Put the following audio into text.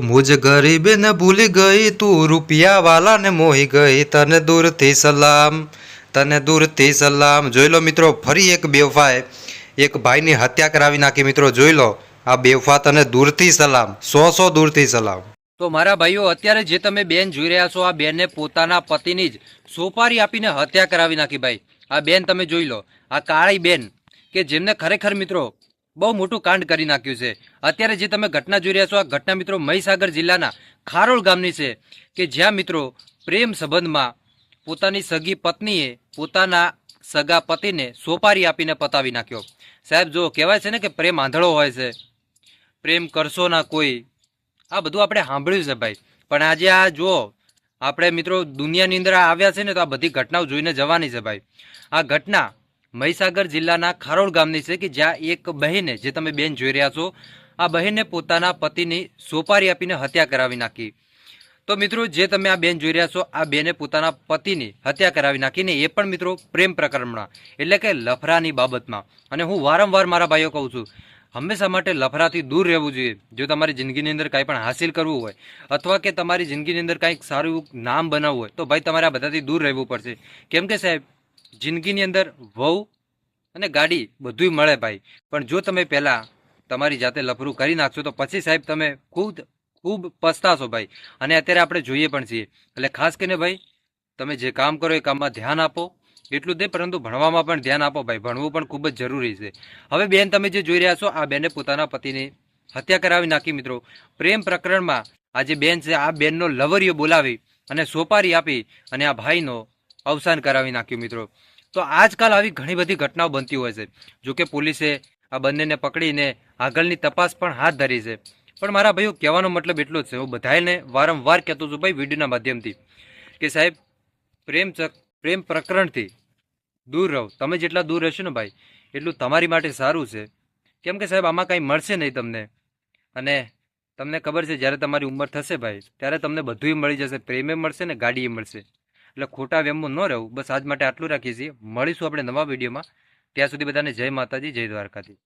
મુજ ગરીબ ને ભૂલી ગઈ, તું રૂપિયા વાલા ને મોહી ગઈ, તને દૂરથી સલામ, તને દૂરથી સલામ. જોઈ લો મિત્રો, ફરી એક બેવફાએ એક ભાઈની હત્યા કરાવી નાખી. મિત્રો, જોઈ લો, આ બેવફા તને દૂરથી સલામ, સો સો દૂરથી સલામ. તો મારા ભાઈઓ, અત્યારે જે તમે બેન જોઈ રહ્યા છો, આ બેનને પોતાના પતિની જ સોપારી આપીને હત્યા કરાવી નાખી ભાઈ. આ બેન તમે જોઈ લો, આ કાળી બેન, કે જેમને ખરેખર મિત્રો બહુ મોટું કાંડ કરી નાખ્યું છે. અત્યારે જે તમે ઘટના જોઈ રહ્યા છો, આ ઘટના મિત્રો મહીસાગર જિલ્લાના ખારોળ ગામની છે કે જ્યાં મિત્રો પ્રેમ સંબંધમાં પોતાની સગી પત્નીએ પોતાના સગા પતિને સોપારી આપીને પતાવી નાખ્યો. સાહેબ, જો કહેવાય છે ને કે પ્રેમ આંધળો હોય છે, પ્રેમ કરશો ના કોઈ. આ બધું આપણે સાંભળ્યું છે ભાઈ. પણ આજે આ જુઓ આપણે મિત્રો દુનિયાની અંદર આવ્યા છે ને તો આ બધી ઘટનાઓ જોઈને જવાની છે ભાઈ. આ ઘટના મહીસાગર જિલ્લાના ખારોળ ગામની છે કે જ્યાં એક બહેને જે તમે બેન જોઈ રહ્યા છો, આ બહેને પોતાના પતિની સોપારી આપીને હત્યા કરાવી નાખી. તો મિત્રો, જે તમે આ બેન જોઈ રહ્યા છો, આ બેને પોતાના પતિની હત્યા કરાવી નાખીને એ પણ મિત્રો પ્રેમ પ્રકરણમાં, એટલે કે લફરાની બાબતમાં. અને હું વારંવાર મારા ભાઈઓ કહું છું, હંમેશા માટે લફરાથી દૂર રહેવું જોઈએ. જો તમારી જિંદગીની અંદર કાંઈ પણ હાસિલ કરવું હોય, અથવા કે તમારી જિંદગીની અંદર કાંઈક સારું નામ બનાવવું હોય, તો ભાઈ તમારે આ બધાથી દૂર રહેવું પડશે. કેમ કે સાહેબ જિંદગીની અંદર વહુ અને ગાડી બધુંય મળે ભાઈ. પણ જો તમે પહેલાં તમારી જાતે લફરું કરી નાખશો તો પછી સાહેબ તમે ખૂબ ખૂબ પસ્તાશો ભાઈ. અને અત્યારે આપણે જોઈએ પણ છીએ. એટલે ખાસ કરીને ભાઈ, તમે જે કામ કરો એ કામમાં ધ્યાન આપો. એટલું નહીં, પરંતુ ભણવામાં પણ ધ્યાન આપો ભાઈ. ભણવું પણ ખૂબ જ જરૂરી છે. હવે બેન, તમે જે જોઈ રહ્યા છો, આ બેને પોતાના પતિની હત્યા કરાવી નાખી મિત્રો. પ્રેમ પ્રકરણમાં આ જે બેન છે, આ બેનનો લવરિયો બોલાવી અને સોપારી આપી અને આ ભાઈનો અવસાન કરાવી નાખ્યું, મિત્રો. તો આજકાલ આવી ઘણી બધી ઘટનાઓ બનતી હોય છે. જો કે પોલીસે આ બંનેને પકડીને આગળની તપાસ પણ હાથ ધરી છે. પણ મારા ભાઈઓ, કહેવાનો મતલબ એટલો જ છે. હું બધાને વારંવાર કહેતો છું ભાઈ, વિડીયોના માધ્યમથી, કે સાહેબ, પ્રેમ પ્રેમ પ્રકરણથી દૂર રહો. તમે જેટલા દૂર રહેશો ને ભાઈ, એટલું તમારી માટે સારું છે. કેમ કે સાહેબ, આમાં કાંઈ મળશે નહીં તમને. અને તમને ખબર છે, જ્યારે તમારી ઉંમર થશે ભાઈ, ત્યારે તમને બધુંય મળી જશે. પ્રેમે મળશે ને ગાડીએ મળશે. એટલે ખોટા વેમમાં ન રહેવું. બસ આજ માટે આટલું રાખીએ છીએ. મળીશું આપણે નવા વિડીયોમાં. ત્યાં સુધી બધાને જય માતાજી, જય દ્વારકાથી